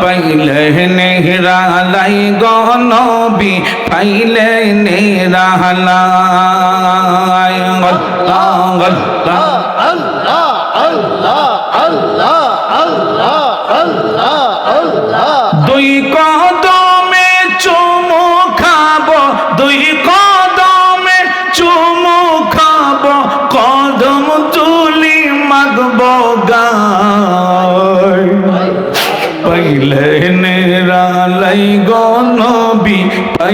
পাইলে নেহরালাই গনবি পাইলে নেহরালাই আল্লাহ আল্লাহ দুই কদমে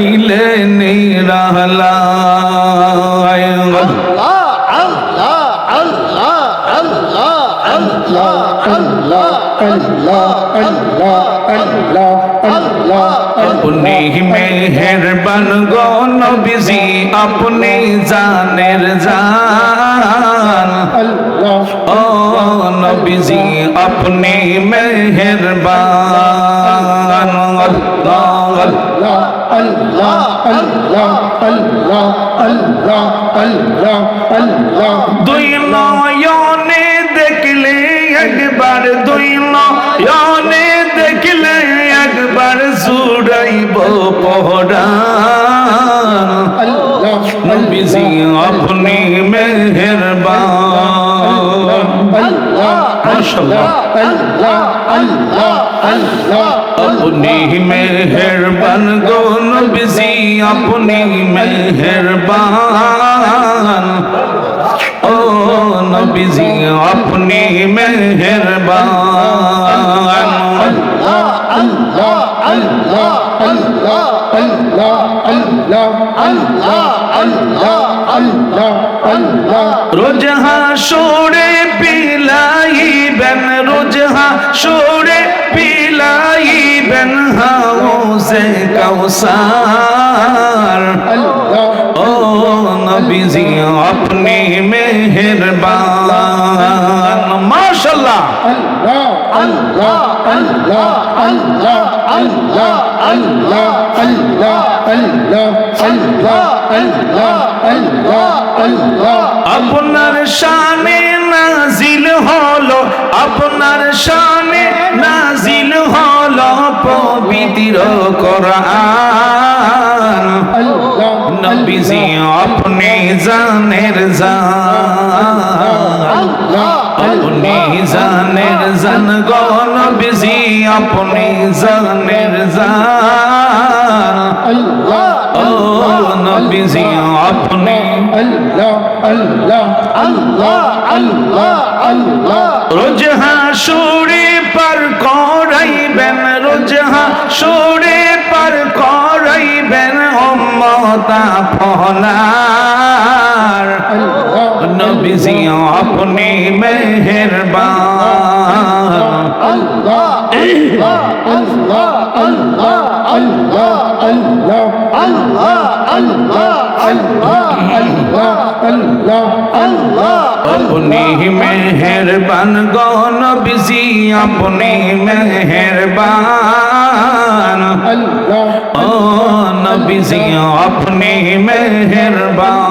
পাইলে নিরালা আপনি মেহেরবান গো নবীজি আপনি জানের জান। ও নবীজি আপনি মেহেরবান। আল্লাহ। দুই নয়নে দেখলে একবার দুই নয়নে দেখলে একবার জুড়াইব পহরান নবীজি আপনি মেহেরবান। মাশাআল্লাহ। আপনি মেহেরবান গো নবীজি আপনি মেহেরবান ও নবীজি আপনি মেহেরবান রোজহা সোরে পিলাইবেন রোজহা সোরে পিলাইবেন হাউসে কাউসার। ও নবীজি আপনি মেহেরবান। মাশাআল্লাহ আপনার শানে নাজিল হলো, আপনার শানে নাজিল হলো পবিত্র কোরআন। নবীজি আপনি জানের জান। জানের জান গো নবীজি আপনি জানের জান। ও নবীজি আপনি রোজহা সুরে পার করাইবেন রোজহা সুরে পার করাইবেন অম্মতা ফলার নবীজি আপনি মেহেরবান আপনি মেহেরবান গো নবীজি আপনি মেহেরবান। ও নবীজি আপনি মেহেরবান।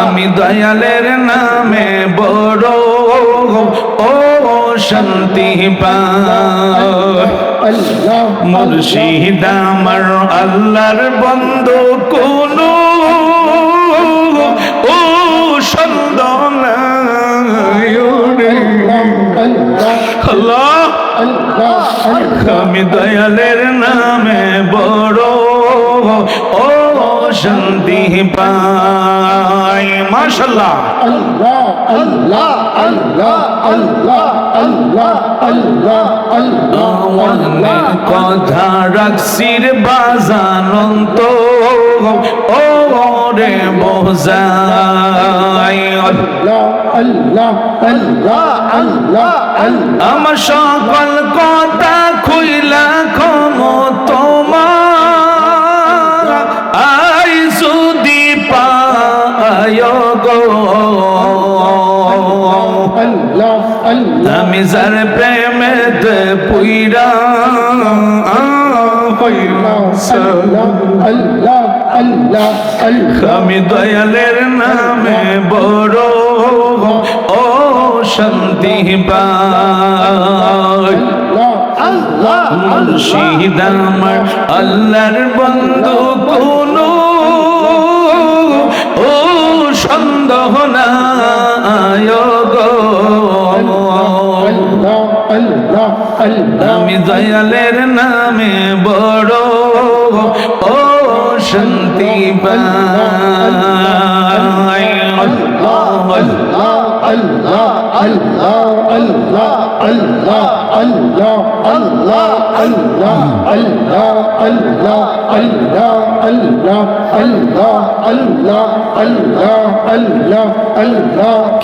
আমি দয়ালের নামে বড় ও শান্তি মুর্শিদ আমার আল্লাহর বন্ধ কোন ও সন্দন আল্লাহ আমি দয়ালের নামে বড় ও শান্তি পাই মাশাল্লাহ Allah, Allah, Allah, Allah, Allah, Allah, Allah, অনেক কথা রাখছির বাজানন্ত ও রে বোঝাই Allah, Allah, Allah, Allah. আমার সকল কথা আমি যার প্রেমেতে পুইরা. আমি দয়ালের নামে বড় ও শান্তি পাই মুর্শিদ আমার আল্লাহর বন্ধু, কোন আমি দয়ালের নামে বড় ও শান্তি পাই।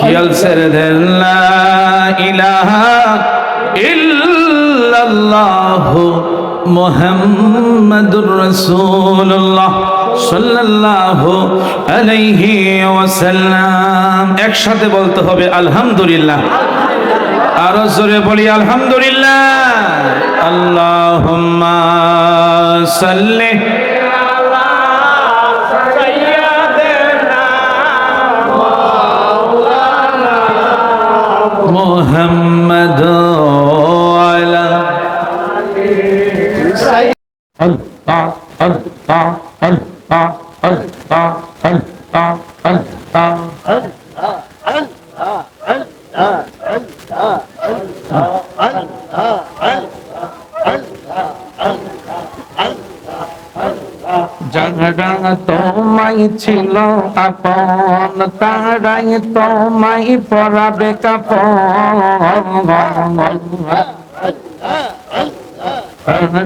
খেয়াল ছেড়ে দেন লা ইলাহা ইল্লাল্লাহ মোহাম্মদুর রাসূলুল্লাহ সাল্লাল্লাহু আলাইহি ওয়াসাল্লাম। একসাথে বলতে হবে আলহামদুলিল্লাহ। আরও জোরে বলি আলহামদুলিল্লাহ। আল্লাহুম্মা সাল্লি যারা তোমায় ছিল আপন তারাই তোমায় পরাবে কাপন।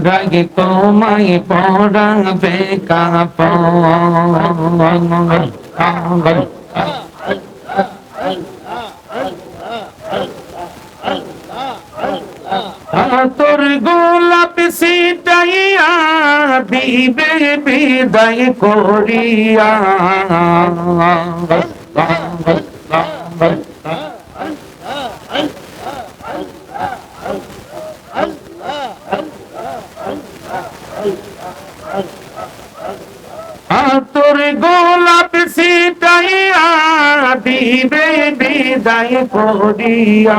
রাগে তোমায় পরাবে কাপন। তোর গোলাপ সিটাইয়া দিবে বিদায় করিয়া। তোর গোলাপ সিটাইয়া দিবে বিদায় করিয়া।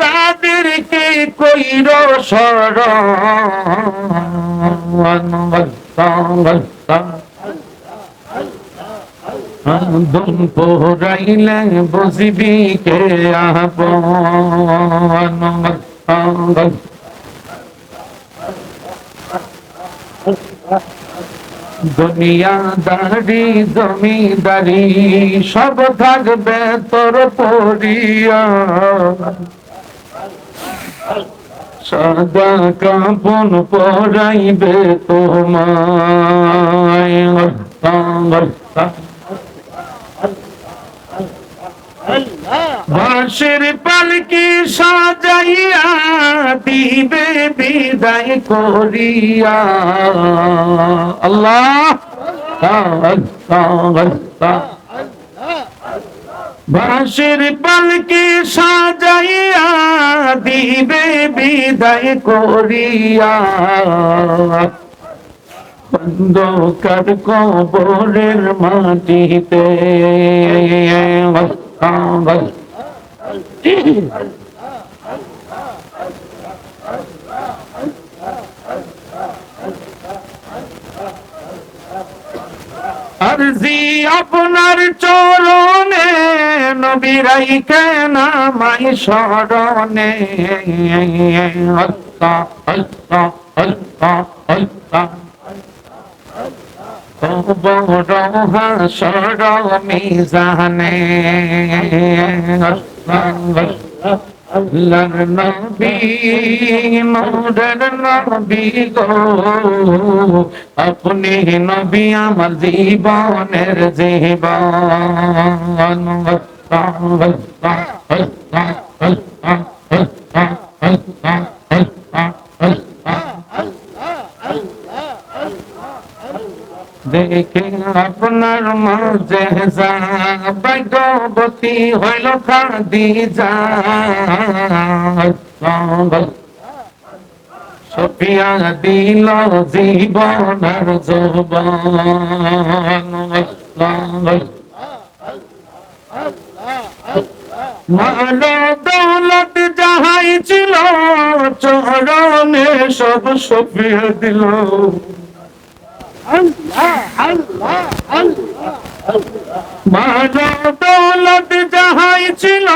তাদেরকে কইর দুম পোরাইলে বুঝবি কে আপন। দুনিয়াদারি জমিদারি সব থাকবে তোর পরিয়া সাদা কাপন পরাইবে তোমায়। বাঁশের পালকি সাজাইয়া দিবে বিদায় করিয়া। আল্লাহ। বাঁশের পালকে সাজাইয়া দিবে বিদায় করিয়া। অন্ধকার কবরের মাটিতে। আরজি আপনার চরণে নবীরাই কেন মাই শরণে আল্লাহ আল্লাহ আল্লাহ আল্লাহ হাসর মিজানে আল্লাহর নবী মোদের নবী গো আপনি নবী আমার জীবনের জীবন দেখে আপনার মাঝে যা ভাগ্যবতী হইল কাঁদি যা সফিয়া দিল মাল দৌলত যাহাই ছিল, চরণে সব সফিয়া দিল। মাল দৌলত যাহাই ছিল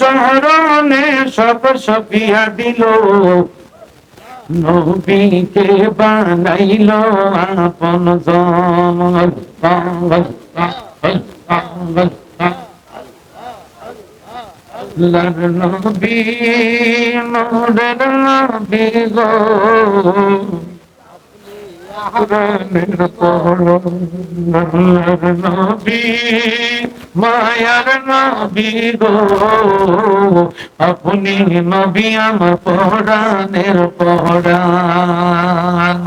চরণে সব সফিয়া দিল। নবীকে বানাইল আপন নবী নবী গো। মায়ার নবী গো আপনি নবী আমার পরাণের পরাণ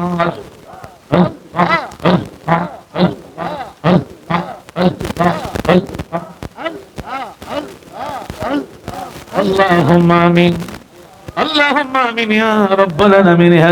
اللهم آمين اللهم آمين يا رب العالمين يا